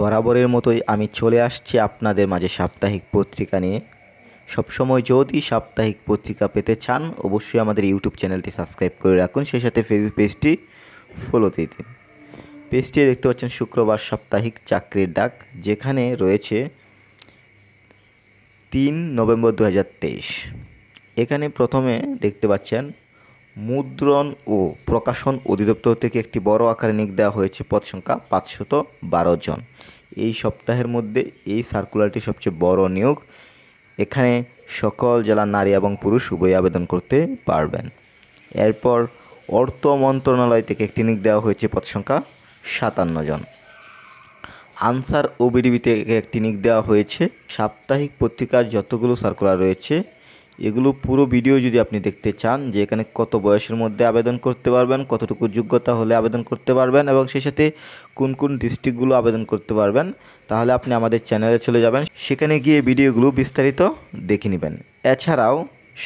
বরাবরের মতোই আমি চলে আসছি আপনাদের মাঝে সাপ্তাহিক পত্রিকা নিয়ে। সবসময় যদি সাপ্তাহিক পত্রিকা পেতে চান, অবশ্যই আমাদের ইউটিউব চ্যানেলটি সাবস্ক্রাইব করে রাখুন। সেই সাথে ফেসবুক পেজটি ফলো দিয়ে দিন। পেজটি দেখতে পাচ্ছেন শুক্রবার সাপ্তাহিক চাকরির ডাক, যেখানে রয়েছে তিন নভেম্বর দু হাজার তেইশ। এখানে প্রথমে দেখতে পাচ্ছেন মুদ্রণ ও প্রকাশন অধিদপ্তর থেকে একটি বড় আকারে নিয়োগ দেওয়া হয়েছে পদ সংখ্যা পাঁচশত বারো জন। এই সপ্তাহের মধ্যে এই সার্কুলারটি সবচেয়ে বড় নিয়োগ। এখানে সকল জেলার নারী এবং পুরুষ উভয় আবেদন করতে পারবেন। এরপর অর্থ মন্ত্রণালয় থেকে একটি নিয়োগ দেওয়া হয়েছে পদ সংখ্যা সাতান্ন জন। আনসার ও বিডিবি থেকে একটি নিক দেওয়া হয়েছে। সাপ্তাহিক পত্রিকার যতগুলো সার্কুলার রয়েছে এগুলো পুরো ভিডিও যদি আপনি দেখতে চান যে এখানে কত বয়সের মধ্যে আবেদন করতে পারবেন, কতটুকু যোগ্যতা হলে আবেদন করতে পারবেন এবং সেই সাথে কোন কোন ডিস্ট্রিক্টগুলো আবেদন করতে পারবেন, তাহলে আপনি আমাদের চ্যানেলে চলে যাবেন। সেখানে গিয়ে ভিডিওগুলো বিস্তারিত দেখে নেবেন। এছাড়াও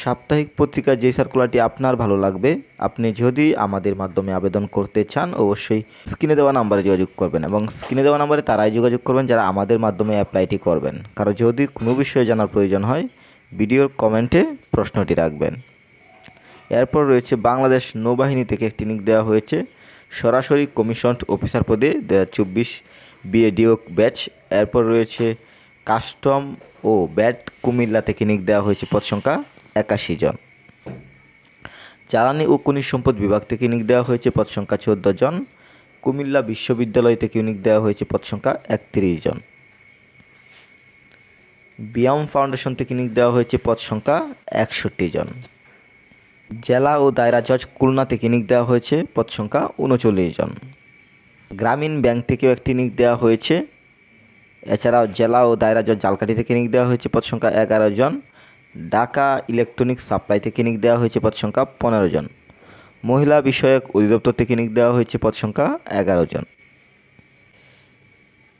সাপ্তাহিক পত্রিকার যে সার্কুলারটি আপনার ভালো লাগবে, আপনি যদি আমাদের মাধ্যমে আবেদন করতে চান, অবশ্যই স্ক্রিনে দেওয়া নাম্বারে যোগাযোগ করবেন এবং স্ক্রিনে দেওয়া নাম্বারে তারাই যোগাযোগ করবেন যারা আমাদের মাধ্যমে অ্যাপ্লাইটি করবেন। কারণ যদি কোনো বিষয়ে জানার প্রয়োজন হয় ভিডিওর কমেন্টে প্রশ্নটি রাখবেন। এরপর রয়েছে বাংলাদেশ নৌবাহিনী থেকে একটি নিক দেওয়া হয়েছে। সরাসরি কমিশন অফিসার পদে দু হাজার চব্বিশ বিএডিও ব্যাচ। এরপর রয়েছে কাস্টম ও ব্যাট কুমিল্লা থেকে নিক দেওয়া হয়েছে পদ সংখ্যা একাশি জন। জ্বালানি ও খনিজ সম্পদ বিভাগ থেকে নিক দেওয়া হয়েছে পদ সংখ্যা চোদ্দ জন। কুমিল্লা বিশ্ববিদ্যালয় থেকে নিক দেওয়া হয়েছে পদ সংখ্যা একত্রিশ জন। বিয়াম ফাউন্ডেশন থেকে নিক দেওয়া হয়েছে পদ সংখ্যা একষট্টি জন। জেলা ও দায়রা জজ খুলনা থেকে নিক দেওয়া হয়েছে পদ সংখ্যা উনচল্লিশ জন। গ্রামীণ ব্যাংক থেকেও একটি নিক দেওয়া হয়েছে। এছাড়াও জেলা ও দায়রা জজ জালকাঠি থেকে নিক দেওয়া হয়েছে পদ সংখ্যা এগারো জন। ঢাকা ইলেকট্রনিক সাপ্লাই থেকে নিক দেওয়া হয়েছে পদ সংখ্যা পনেরো জন। মহিলা বিষয়ক অধিদপ্তর থেকে নিক দেওয়া হয়েছে পদ সংখ্যা এগারো জন।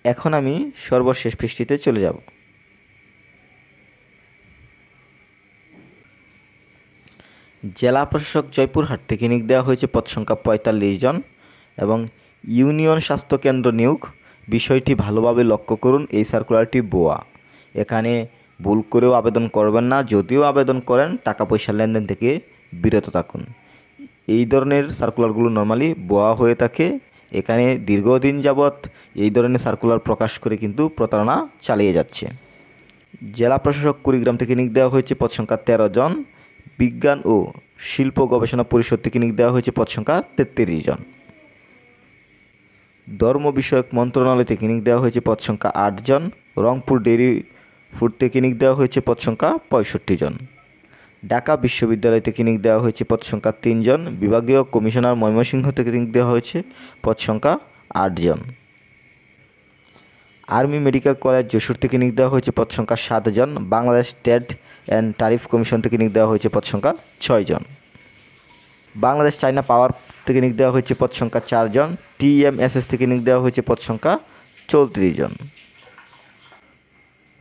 এখন আমি সর্বশেষ পৃষ্ঠিতে চলে যাব। জেলা প্রশাসক জয়পুরহাট থেকে নিয়োগ দেওয়া হয়েছে পদ সংখ্যা পঁয়তাল্লিশ জন এবং ইউনিয়ন স্বাস্থ্য কেন্দ্র নিয়োগ বিষয়টি ভালোভাবে লক্ষ্য করুন, এই সার্কুলারটি বোয়া। এখানে ভুল করেও আবেদন করবেন না, যদিও আবেদন করেন টাকা পয়সা লেনদেন থেকে বিরত থাকুন। এই ধরনের সার্কুলারগুলো নর্মালি বোয়া হয়ে থাকে। এখানে দীর্ঘদিন যাবৎ এই ধরনের সার্কুলার প্রকাশ করে কিন্তু প্রতারণা চালিয়ে যাচ্ছে। জেলা প্রশাসক কুড়িগ্রাম থেকে নিয়োগ দেওয়া হয়েছে পদ সংখ্যা তেরো জন। বিজ্ঞান ও শিল্প গবেষণা পরিষদ থেকে নিয়োগ দেওয়া হয়েছে পদ সংখ্যা তেত্রিশ জন। ধর্ম বিষয়ক মন্ত্রণালয় থেকে নিয়োগ দেওয়া হয়েছে পদ সংখ্যা আট জন। রংপুর ডেইরি ফুড থেকে নিয়োগ দেওয়া হয়েছে পদ সংখ্যা পঁয়ষট্টি জন। ঢাকা বিশ্ববিদ্যালয় থেকে নিয়োগ দেওয়া হয়েছে পদ সংখ্যা তিনজন বিভাগীয় কমিশনার ময়মনসিংহ থেকে নিয়োগ দেওয়া হয়েছে পদ সংখ্যা আটজন আর্মি মেডিকেল কলেজ যশোর থেকে নিয়োগ দেওয়া হয়েছে পদ সংখ্যা সাতজন Bangladesh trade and tariff commission থেকে নিয়োগ দেওয়া হয়েছে পদ সংখ্যা ছয়জন বাংলাদেশ চায়না পাওয়ার থেকে নিয়োগ দেওয়া হয়েছে পদ সংখ্যা চারজন টিএমএসএস থেকে নিয়োগ দেওয়া হয়েছে পদ সংখ্যা চৌত্রিশ জন।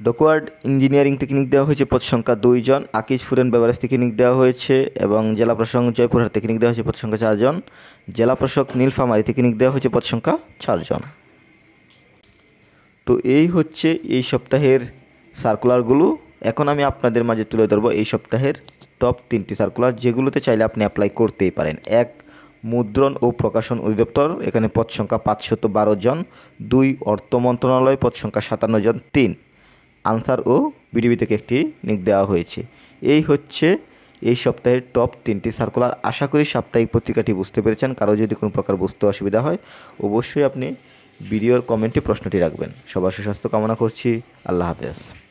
ডকুয়ার্ড ইঞ্জিনিয়ারিং থেকে নিয়োগ দেওয়া হয়েছে পদ সংখ্যা দুইজন আকিজ অ্যান্ড বেভারেজ থেকে নিয়োগ দেওয়া হয়েছে এবং জেলা প্রশাসক জয়পুরহাট থেকে নিয়োগ দেওয়া হয়েছে পদ সংখ্যা চারজন জেলা প্রশাসক নীলফামারী থেকে নিয়োগ দেওয়া হয়েছে পদ সংখ্যা চারজন তো এই হচ্ছে এই সপ্তাহের সার্কুলারগুলো। এখন আমি আপনাদের মাঝে তুলে ধরবো এই সপ্তাহের টপ তিনটি সার্কুলার যেগুলোতে চাইলে আপনি অ্যাপ্লাই করতেই পারেন। এক, মুদ্রণ ও প্রকাশন অধিদপ্তর, এখানে পদ সংখ্যা পাঁচশত বারো জন। দুই, অর্থ মন্ত্রণালয়, পদ সংখ্যা সাতান্ন জন। তিন, আনসার ও বিডিবি থেকে একটি নিক দেওয়া হয়েছে। এই হচ্ছে এই সপ্তাহের টপ তিনটি সার্কুলার। আশা করি সাপ্তাহিক পত্রিকাটি বুঝতে পেরেছেন। কারও যদি কোনো প্রকার বুঝতে অসুবিধা হয়, অবশ্যই আপনি ভিডিওর কমেন্টে প্রশ্নটি রাখবেন। সবার সুস্বাস্থ্য কামনা করছি। আল্লাহ হাফেজ।